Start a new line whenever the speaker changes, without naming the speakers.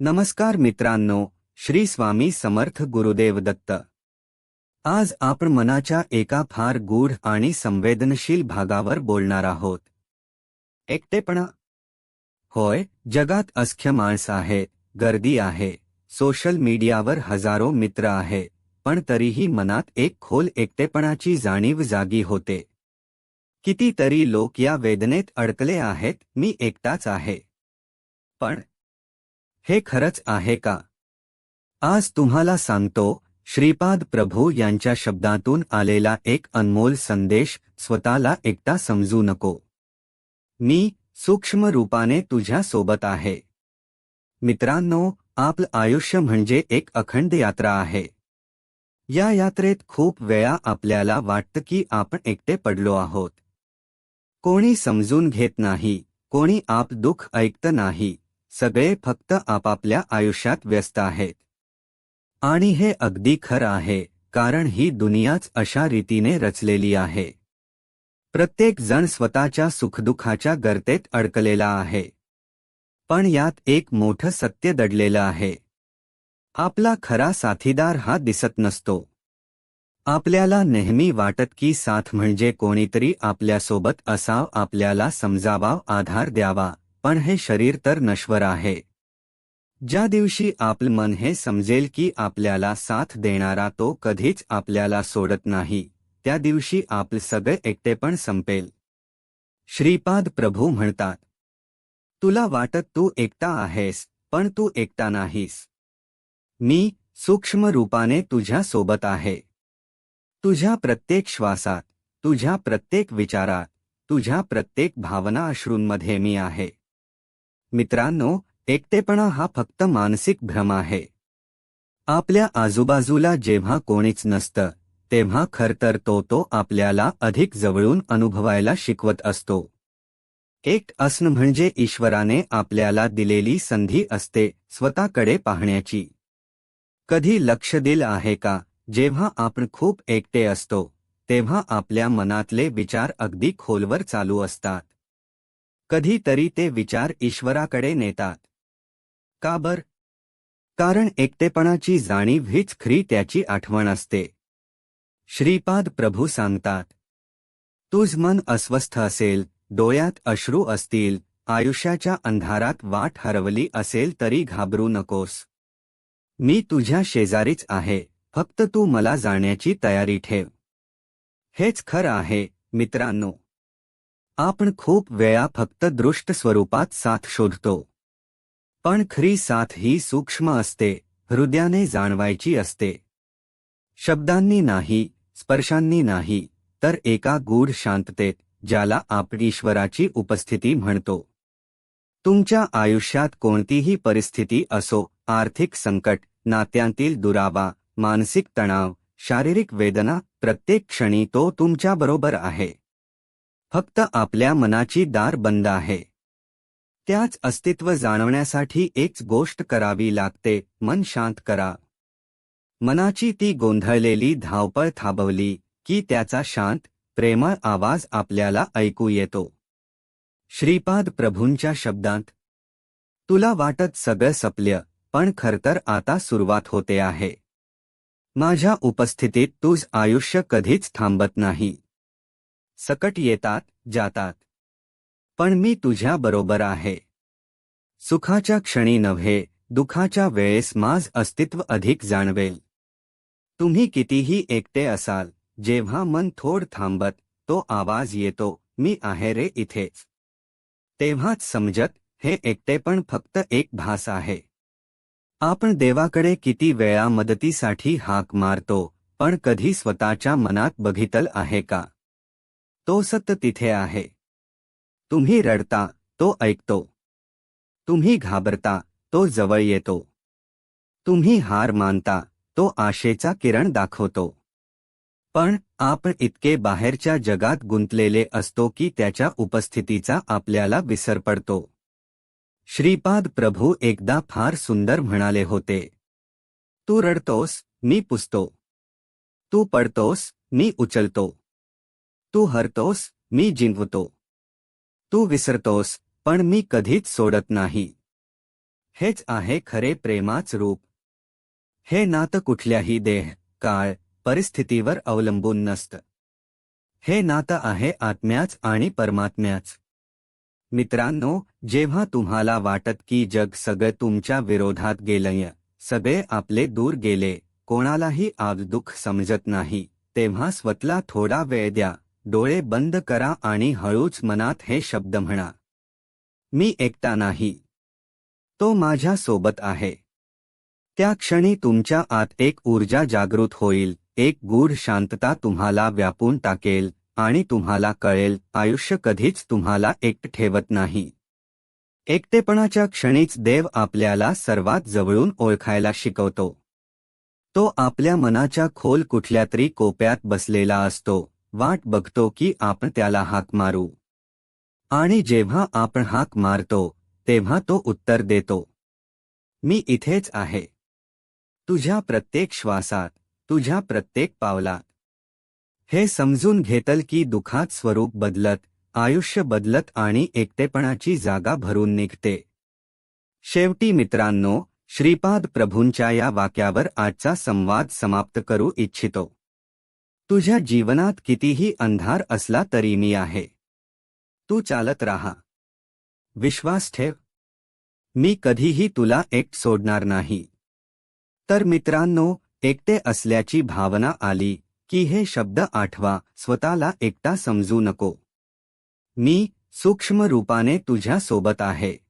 नमस्कार मित्रांनो श्री स्वामी समर्थ गुरुदेव दत्त. आज आपण मनाच्या एका फार गूढ आणि संवेदनशील भागावर बोलणार आहोत. एकटेपणा. होय जगात अस्ख्य माणसं आहेत गर्दी आहे सोशल मीडियावर हजारो मित्र आहे पण तरीही मनात एक खोल एकटेपणाची जाणीव जागी होते. कितीतरी लोक या वेदनेत अडकले आहेत मी एकटाच आहे. पण हे खरंच आहे का? आज तुम्हाला सांगतो श्रीपाद प्रभू यांच्या शब्दातून आलेला एक अनमोल संदेश स्वतःला एकटा समजू नको. मी सूक्ष्म रूपाने तुझ्या सोबत आहे. मित्रांनो आपलं आयुष्य म्हणजे एक अखंड यात्रा आहे. या यात्रेत खूप वेळा आपल्याला वाटतं की आपण एकटे पडलो आहोत. कोणी समजून घेत नाही कोणी आप दुःख ऐकत नाही. सगळे फक्त आपापल्या आयुष्यात व्यस्त आहेत. आणि हे अगदी खरं आहे कारण ही दुनियाच अशा रीतीने रचलेली आहे. प्रत्येक जण स्वतःच्या सुखदुःखाच्या गर्तेत अडकलेला आहे. पण यात एक मोठं सत्य दडलेलं आहे. आपला खरा साथीदार हा दिसत नसतो. आपल्याला नेहमी वाटत की साथ म्हणजे कोणीतरी आपल्यासोबत असाव आपल्याला समजावा आधार द्यावा. पण हे शरीर तर नश्वर आहे ज्या दिवशी आपलं मन हे समजेल की आपल्याला साथ देणारा तो कधीच आपल्याला सोडत नाही, त्या दिवशी आपलं सगळे एकटेपण संपेल. श्रीपाद प्रभू म्हणतात, तुला वाटत तू एकटा आहेस, पण तू एकटा नाहीस. मी सूक्ष्म रूपाने तुझ्या सोबत आहे. तुझ्या प्रत्येक श्वासात, तुझ्या प्रत्येक विचारात, तुझ्या प्रत्येक भावना अश्रूंमध्ये मी आहे. मित्रांनो एकटेपणा हा फक्त मानसिक भ्रम आहे. आपल्या आजूबाजूला जेव्हा कोणीच नसतं तेव्हा खरतर तो तो आपल्याला अधिक जवळून अनुभवायला शिकवत असतो. एक असण म्हणजे ईश्वराने आपल्याला दिलेली संधी असते स्वतःकडे पाहण्याची. कधी लक्ष दिलं आहे का? जेव्हा आपण खूप एकटे असतो तेव्हा आपल्या मनातले विचार अगदी खोलवर चालू असतात. कधीतरी ते विचार ईश्वराकडे नेतात. का बर? कारण एकटेपणाची जाणीव हीच खरी त्याची आठवण असते. श्रीपाद प्रभू सांगतात तुझ मन अस्वस्थ असेल डोळ्यात अश्रू असतील आयुष्याच्या अंधारात वाट हरवली असेल तरी घाबरू नकोस. मी तुझ्या शेजारीच आहे फक्त तू मला जाण्याची तयारी ठेव. हेच खरं आहे मित्रांनो. आपण खूप वेळा फक्त दृष्ट स्वरूपात साथ शोधतो. पण खरी साथ ही सूक्ष्म असते हृदयाने जाणवायची असते. शब्दांनी नाही स्पर्शांनी नाही तर एका गूढ शांततेत ज्याला आपण ईश्वराची उपस्थिती म्हणतो. तुमच्या आयुष्यात कोणतीही परिस्थिती असो आर्थिक संकट नात्यांतील दुरावा मानसिक तणाव शारीरिक वेदना प्रत्येक क्षणी तो तुमच्याबरोबर आहे. फक्त आपल्या मनाची दार बंद आहे. त्याच अस्तित्व जाणवण्यासाठी एक गोष्ट करावी लागते मन शांत करा. मनाची ती गोंधळलेली धावपळ थांबवली की त्याचा शांत प्रेमळ आवाज आपल्याला ऐकू येतो. श्रीपाद प्रभूंच्या शब्दांत तुला वाटत सगळं सपल्य पण खरतर आता सुरुवात होते आहे. माझ्या उपस्थितीत तुझ आयुष्य कधीच थांबत नाही. सकट येतात, जातात. पण मी तुझ्या बरोबर आहे. सुखाच्या क्षणी नव्हे, दुखाच्या वेळेस माझ अस्तित्व अधिक जाणवेल. तुम्ही कितीही एकटे असाल, जेव्हा मन थोड थांबत तो आवाज़ येतो, मी आहे रे इथेच. तेव्हाच समजत, हे एकटेपण फक्त एक भास आहे. आपण देवाकडे किती वेळा मदतीसाठी हाक मारतो, पण कधी स्वतःच्या मनात बघितल आहे का? तो सत्य तिथे आहे. तुम्ही रडता तो ऐकतो. तुम्ही घाबरता तो जवळ येतो. तुम्ही हार मानता तो आशेचा किरण दाखवतो. पण आपण इतके बाहेरच्या जगात गुंतलेले असतो की त्याच्या उपस्थितीचा आपल्याला विसर पडतो. श्रीपाद प्रभू एकदा फार सुंदर म्हणाले होते. तू रडतोस मी पुसतो. तू पडतोस मी उचलतो. तू हरतोस मी जिंकतो. तू विसरतोस पण मी कधीच सोडत नाही. हेच आहे खरे प्रेमाच रूप. हे नातं कुठल्याही देह काळ परिस्थितीवर अवलंबून नसतं. हे नातं आहे आत्म्याच आणि परमात्म्याच. मित्रांनो जेव्हा तुम्हाला वाटत की जग सगळं तुमच्या विरोधात गेलंय सगळे आपले दूर गेले कोणालाही आग दुःख समजत नाही तेव्हा स्वतला थोडा वेळ द्या. डोळे बंद करा आणि हळूच मनात हे शब्द म्हणा. मी एकटा नाही. तो माझ्या सोबत आहे. त्या क्षणी तुमच्या आत एक ऊर्जा जागृत होईल एक गूढ शांतता तुम्हाला व्यापून टाकेल आणि तुम्हाला कळेल आयुष्य कधीच तुम्हाला एकट ठेवत नाही. एकटेपणाच्या क्षणीच देव आपल्याला सर्वात जवळून ओळखायला शिकवतो. तो आपल्या मनाच्या खोल कुठल्या तरी कोप्यात बसलेला असतो. वाट बघतो की आपण त्याला हाक मारू. आणि जेव्हा आपण हाक मारतो तेव्हा तो उत्तर देतो. मी इथेच आहे. तुझ्या प्रत्येक श्वासात तुझ्या प्रत्येक पावलात. हे समजून घेतल की दुखात स्वरूप बदलत आयुष्य बदलत आणि एकटेपणाची जागा भरून निघते. शेवटी मित्रांनो श्रीपाद प्रभूंच्या या वाक्यावर आजचा संवाद समाप्त करू इच्छितो. तुझ्या जीवनात कितीही अंधार असला तरी मी आहे. तू चालत राहा. विश्वास ठेव. मी कधीही तुला एक सोडणार नाही. तर मित्रांनो, एकटे असल्याची भावना आली की हे शब्द आठवा, स्वतःला एकटा समजू नको. मी सूक्ष्म रूपाने तुझ्या सोबत आहे.